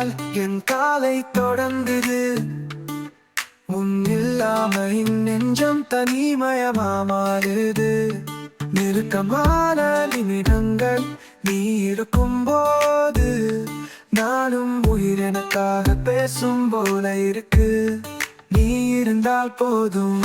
கால் என் காலை தொடர்ந்தது. உன் இல்லாம நெஞ்சம் தனிமயமா மாறுது நெருக்கமான நிமிடங்கள் நீ இருக்கும் போது நானும் உயிரினக்காக பேசும் போல இருக்கு. நீ இருந்தால் போதும்.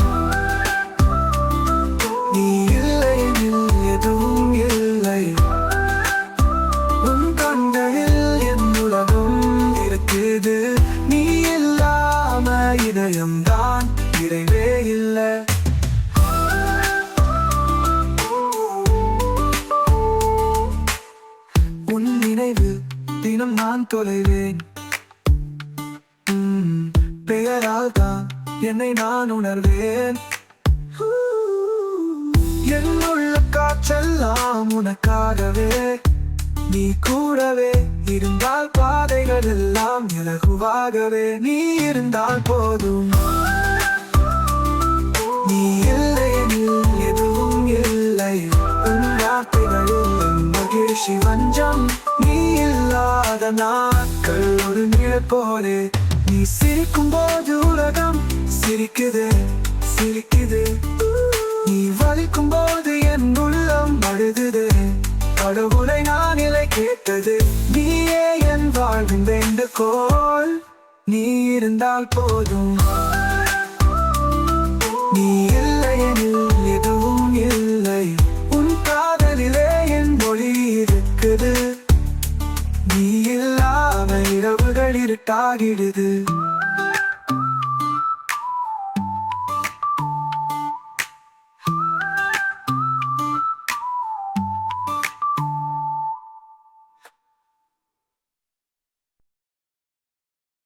தான் நிறைவே இல்லை. உன் நினைவு தினம் நான் தொலைவேன். உம், பெயரால் தான் என்னை நான் உணர்வேன். என்னுள்ள காற்றெல்லாம் உனக்காகவே. நீ கூடவே இருந்தால் பாதைகள் எல்லாம் இலகுவாகவே. நீ இருந்தால் போதும். மகிழ்ச்சி வஞ்சம். நீ இல்லாத நாட்கள் ஒரு நிழல் போலே. நீ சிரிக்கும் போது உலகம் சிரிக்குது சிரிக்குது. நீ வலிக்கும் போது என் உள்ளம் அழுதுது கடவுளை நான் இலை கேட்டது. நீயே என் வாழ்வின் வேண்டுகோள். நீ இருந்தால் போதும். நீ கட்டாகிடுது.